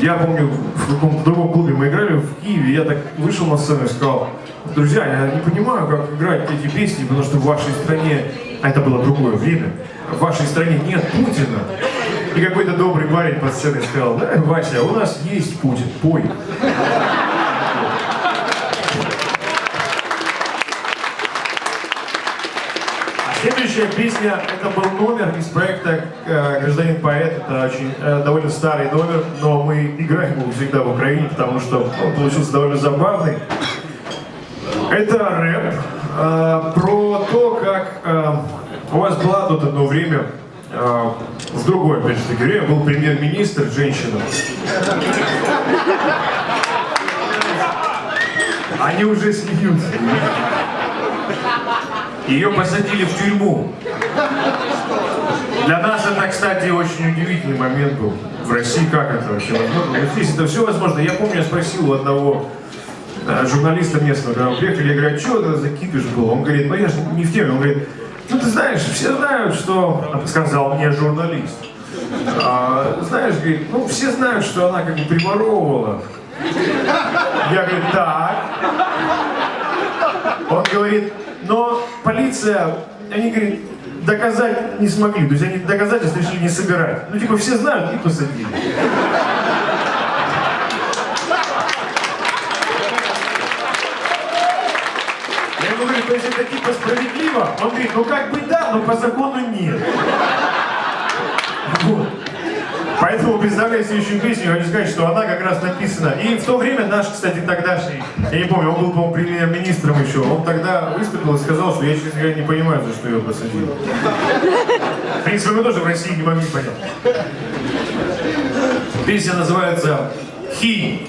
Я помню, в каком-то другом клубе мы играли в Киеве, я так вышел на сцену и сказал, друзья, я не понимаю, как играть эти песни, потому что в вашей стране, а это было другое время, в вашей стране нет Путина. И какой-то добрый парень под сценой сказал, да, Вася, у нас есть Путин, пой. Следующая песня, это был номер из проекта э, «Гражданин поэт». Это очень э, довольно старый номер, но мы играем его всегда в Украине, потому что он получился довольно забавный. Это рэп э, про то, как э, у вас была тут одно время, э, в другое, опять же таки, был премьер-министр, женщина. Они уже смеются. Ее посадили в тюрьму. Для нас это, кстати, очень удивительный момент был. В России как это вообще возможно? Здесь это все возможно. Я помню, я спросил у одного э, журналиста местного, когда приехали, я говорю, а что это за кипиш был? Он говорит, ну я же не в теме. Он говорит, ну ты знаешь, все знают, что... Сказал мне журналист. А, знаешь, говорит, ну все знают, что она как бы приворовывала. Я говорю, так. Он говорит, но полиция, они, говорит, доказать не смогли. То есть они доказательства решили не собирать. Ну, типа, все знают и посадили. Я ему говорю, то есть это типа справедливо? Он говорит, ну как бы да, но по закону нет. Вот. Поэтому, представляя следующую песню, хочу сказать, что она как раз написана. И в то время наш, кстати, тогдашний, я не помню, он был, по-моему, премьер-министром еще, он тогда выступил и сказал, что я, честно говоря, не понимаю, за что его посадили. В принципе, мы тоже в России не могли понять. Песня называется «Хи».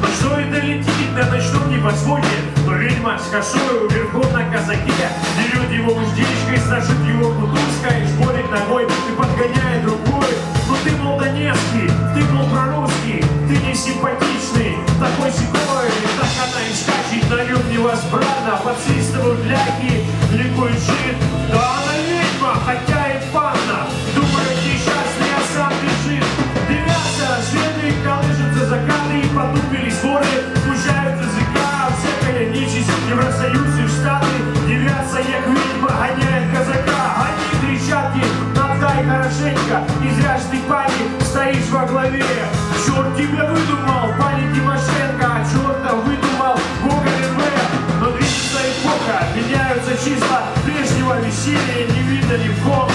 Но что это летит на ночном небосводе. То ведьма с косою верхом на казаке. Берет его уздечкой, сажит его кутузкой Шпорит ногой. И подгоняет другой Ну ты мол донецкий, ты мол прорусский Ты не симпатичный, такой секой Так она и скачет. На нем невозбранно Подсвистывают ляки, ликует щит. Да она ведьма, хотя Черт тебя выдумал, пани Тимошенко А черта выдумал Гоголь РВ Но движется эпоха, меняются числа Прежнего веселья не видно ни в ком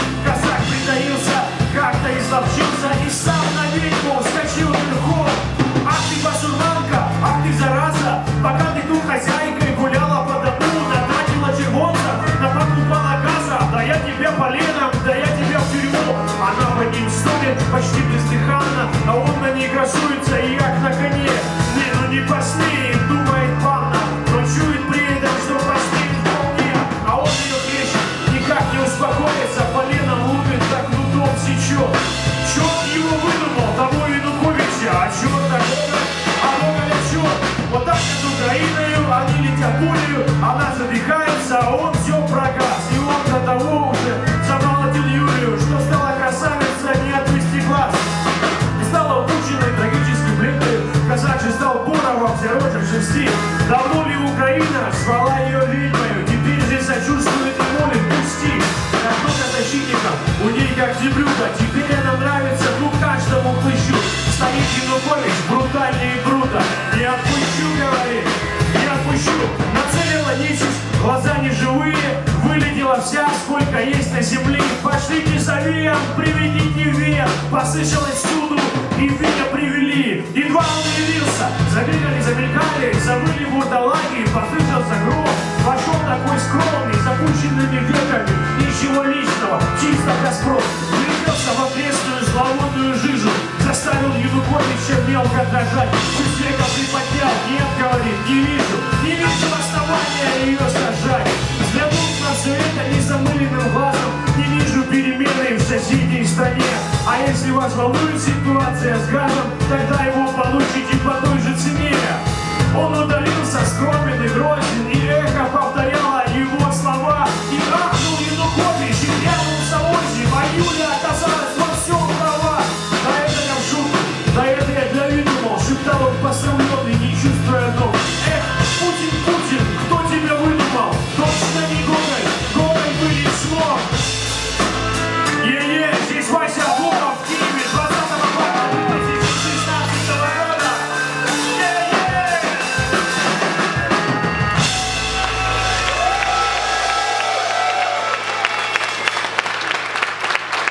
красуется, як на коне. Не, ну не посмеет, Украина звала ее ведьмою Теперь же сочувствует и молит пусти много защитников, у ней как деблюда Теперь она нравится, ну каждому плыщу Стоит Янукович, брутальнее круто. Не отпущу, говорит, не отпущу Нацелила нечисть, глаза неживые Вылетела вся, сколько есть на земле. Пошлите за веем, приведите веер Послышалось всюду, и Вея привели. Едва он явился, забегали, замелькали Забыли вурдалаги, послышался гром Вошел такой скромный, с опущенными веками. Ничего личного, чисто Газпром Влетелся в окрестную зловонную жижу. Заставил Януковича мелко дрожать. Пусть века приподнял, ситуация с газом, тогда его получите по той же цене. Он удалился скромен и грозен, и эхо повторяет